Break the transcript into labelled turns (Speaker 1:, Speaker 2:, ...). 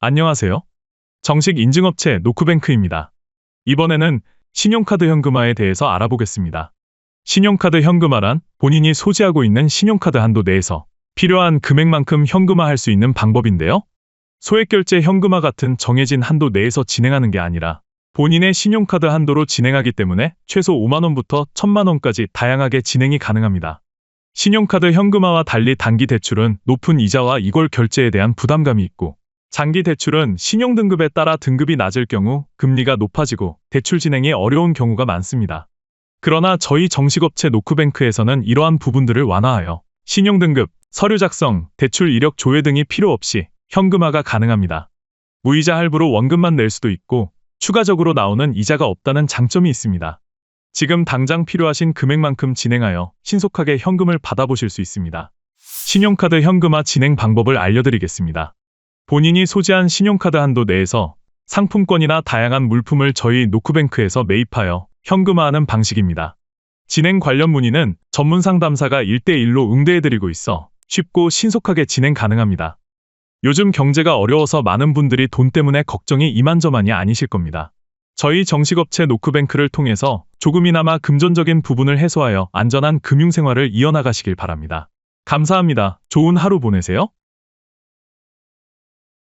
Speaker 1: 안녕하세요. 정식 인증업체 노크뱅크입니다. 이번에는 신용카드 현금화에 대해서 알아보겠습니다. 신용카드 현금화란 본인이 소지하고 있는 신용카드 한도 내에서 필요한 금액만큼 현금화할 수 있는 방법인데요. 소액결제 현금화 같은 정해진 한도 내에서 진행하는 게 아니라 본인의 신용카드 한도로 진행하기 때문에 최소 5만원부터 1000만원까지 다양하게 진행이 가능합니다. 신용카드 현금화와 달리 단기 대출은 높은 이자와 이걸 결제에 대한 부담감이 있고 장기 대출은 신용 등급에 따라 등급이 낮을 경우 금리가 높아지고 대출 진행이 어려운 경우가 많습니다. 그러나 저희 정식업체 노크뱅크에서는 이러한 부분들을 완화하여 신용 등급, 서류 작성, 대출 이력 조회 등이 필요 없이 현금화가 가능합니다. 무이자 할부로 원금만 낼 수도 있고 추가적으로 나오는 이자가 없다는 장점이 있습니다. 지금 당장 필요하신 금액만큼 진행하여 신속하게 현금을 받아보실 수 있습니다. 신용카드 현금화 진행 방법을 알려드리겠습니다. 본인이 소지한 신용카드 한도 내에서 상품권이나 다양한 물품을 저희 노크뱅크에서 매입하여 현금화하는 방식입니다. 진행 관련 문의는 전문 상담사가 1대1로 응대해드리고 있어 쉽고 신속하게 진행 가능합니다. 요즘 경제가 어려워서 많은 분들이 돈 때문에 걱정이 이만저만이 아니실 겁니다. 저희 정식업체 노크뱅크를 통해서 조금이나마 금전적인 부분을 해소하여 안전한 금융생활을 이어나가시길 바랍니다. 감사합니다. 좋은 하루 보내세요.